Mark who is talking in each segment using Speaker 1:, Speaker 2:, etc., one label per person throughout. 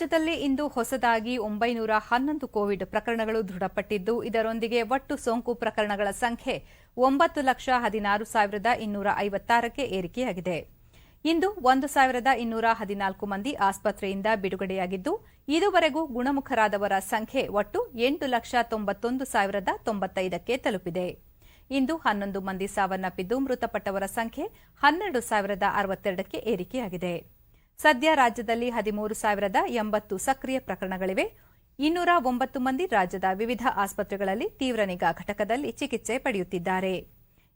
Speaker 1: ರಾಜ್ಯದಲ್ಲಿ ಇಂದು ಹೊಸದಾಗಿ ಒಂಬೈನೂರ ಹನ್ನೊಂದು ಕೋವಿಡ್ ಪ್ರಕರಣಗಳು ದೃಢಪಟ್ಟಿದ್ದು, ಇದರೊಂದಿಗೆ ಒಟ್ಟು ಸೋಂಕು ಪ್ರಕರಣಗಳ ಸಂಖ್ಯೆ ಒಂಬತ್ತು ಲಕ್ಷ ಹದಿನಾರು ಸಾವಿರದ ಇನ್ನೂರ ಐವತ್ತಾರಕ್ಕೆ ಏರಿಕೆಯಾಗಿದೆ. ಇಂದು ಒಂದು ಸಾವಿರದ ಇನ್ನೂರ ಹದಿನಾಲ್ಕು ಮಂದಿ ಆಸ್ಪತ್ರೆಯಿಂದ ಬಿಡುಗಡೆಯಾಗಿದ್ದು, ಇದುವರೆಗೂ ಗುಣಮುಖರಾದವರ ಸಂಖ್ಯೆ ಒಟ್ಟು ಎಂಟು ಲಕ್ಷ ತೊಂಬತ್ತೊಂದು ಸಾವಿರದ ತೊಂಬತ್ತೈದಕ್ಕೆ ತಲುಪಿದೆ. ಇಂದು ಹನ್ನೊಂದು ಮಂದಿ ಸಾವನ್ನಪ್ಪಿದ್ದು, ಮೃತಪಟ್ಟವರ ಸಂಖ್ಯೆ ಹನ್ನೆರಡು ಸಾವಿರದ ಅರವತ್ತೆರಡಕ್ಕೆ ಏರಿಕೆಯಾಗಿದೆ. ಸದ್ಯ ರಾಜ್ಯದಲ್ಲಿ ಹದಿಮೂರು ಸಾವಿರದ ಎಂಬತ್ತು ಸಕ್ರಿಯ ಪ್ರಕರಣಗಳಿವೆ. ಇನ್ನೂರ ಒಂಬತ್ತು ಮಂದಿ ರಾಜ್ಯದ ವಿವಿಧ ಆಸ್ಪತ್ರೆಗಳಲ್ಲಿ ತೀವ್ರ ನಿಗಾ ಘಟಕದಲ್ಲಿ ಚಿಕಿತ್ಸೆ ಪಡೆಯುತ್ತಿದ್ದಾರೆ.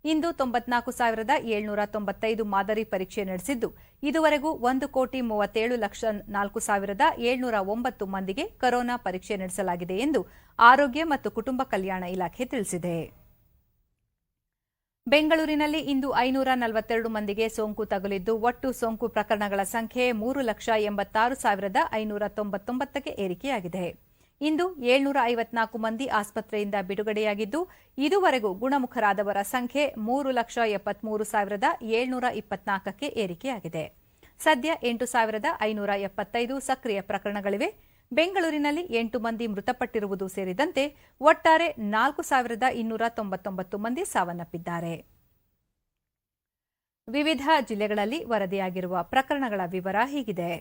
Speaker 1: ಇಂದು ತೊಂಬತ್ನಾಲ್ಕು ಸಾವಿರದ ಏಳ್ನೂರ ತೊಂಬತ್ತೈದು ಮಾದರಿ ಪರೀಕ್ಷೆ ನಡೆಸಿದ್ದು, ಇದುವರೆಗೂ ಒಂದು ಕೋಟಿ ಮೂವತ್ತೇಳು ಲಕ್ಷ ನಾಲ್ಕು ಸಾವಿರದ ಏಳ್ನೂರ ಒಂಬತ್ತು ಮಂದಿಗೆ ಕೊರೋನಾ ಪರೀಕ್ಷೆ ನಡೆಸಲಾಗಿದೆ ಎಂದು ಆರೋಗ್ಯ ಮತ್ತು ಕುಟುಂಬ ಕಲ್ಯಾಣ ಇಲಾಖೆ ತಿಳಿಸಿದೆ. ಬೆಂಗಳೂರಿನಲ್ಲಿ ಇಂದು ಐನೂರ ನಲವತ್ತೆರಡು ಮಂದಿಗೆ ಸೋಂಕು ತಗುಲಿದ್ದು, ಒಟ್ಟು ಸೋಂಕು ಪ್ರಕರಣಗಳ ಸಂಖ್ಯೆ ಮೂರು ಲಕ್ಷ ಎಂಬತ್ತಾರು ಸಾವಿರದ ಐನೂರ ತೊಂಬತ್ತೊಂಬತ್ತಕ್ಕೆ ಏರಿಕೆಯಾಗಿದೆ. ಇಂದು ಏಳ್ನೂರ ಐವತ್ನಾಲ್ಕು ಮಂದಿ ಆಸ್ಪತ್ರೆಯಿಂದ ಬಿಡುಗಡೆಯಾಗಿದ್ದು, ಇದುವರೆಗೂ ಗುಣಮುಖರಾದವರ ಸಂಖ್ಯೆ ಮೂರು ಲಕ್ಷ ಎಪ್ಪತ್ಮೂರು ಸಾವಿರದ ಏಳ್ನೂರ ಇಪ್ಪತ್ನಾಲ್ಕಕ್ಕೆ ಏರಿಕೆಯಾಗಿದೆ. ಸದ್ಯ ಎಂಟು ಸಾವಿರದ ಐನೂರ ಎಪ್ಪತ್ತೈದು ಸಕ್ರಿಯ ಪ್ರಕರಣಗಳಿವೆ. ಬೆಂಗಳೂರಿನಲ್ಲಿ ಎಂಟು ಮಂದಿ ಮೃತಪಟ್ಟಿರುವುದು ಸೇರಿದಂತೆ ಒಟ್ಟಾರೆ ನಾಲ್ಕು ಸಾವಿರದ ಇನ್ನೂರ ತೊಂಬತ್ತೊಂಬತ್ತು ಮಂದಿ ಸಾವನ್ನಪ್ಪಿದ್ದಾರೆ. ವಿವಿಧ ಜಿಲ್ಲೆಗಳಲ್ಲಿ ವರದಿಯಾಗಿರುವ ಪ್ರಕರಣಗಳ ವಿವರ ಹೀಗಿದೆ.